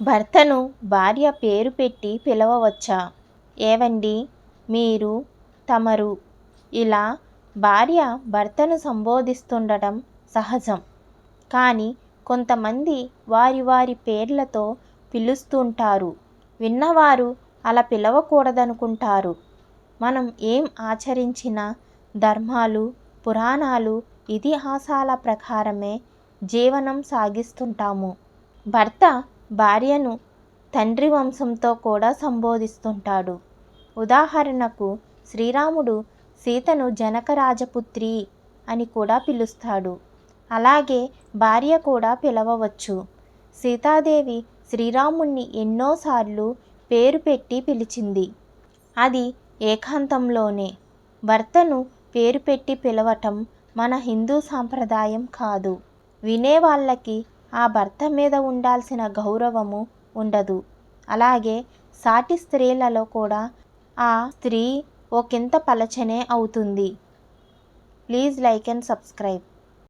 భర్తను భార్య పేరు పెట్టి పిలవవచ్చా? ఏవండి? మీరు? తమరు? ఇలా భార్య భర్తను సంబోధిస్తుండటం సహజం. కానీ కొంతమంది వారి వారి పేర్లతో పిలుస్తుంటారు. విన్నవారు అలా పిలవకూడదనుకుంటారు. మనం ఏం ఆచరించిన ధర్మాలు పురాణాలు ఇతిహాసాల ప్రకారమే జీవనం సాగిస్తుంటాము. భర్త భార్యను తండ్రి వంశంతో కూడా సంబోధిస్తుంటాడు. ఉదాహరణకు శ్రీరాముడు సీతను జనక రాజపుత్రి అని కూడా పిలుస్తాడు. అలాగే భార్య కూడా పిలవవచ్చు. సీతాదేవి శ్రీరాముణ్ణి ఎన్నోసార్లు పేరు పెట్టి పిలిచింది. అది ఏకాంతంలోనే. భర్తను పేరు పెట్టి పిలవటం మన హిందూ సాంప్రదాయం కాదు. వినేవాళ్ళకి ఆ భర్త మీద ఉండాల్సిన గౌరవము ఉండదు. అలాగే సాటి స్త్రీలలో కూడా ఆ స్త్రీ ఒకంత పలచనే అవుతుంది. Please like and subscribe.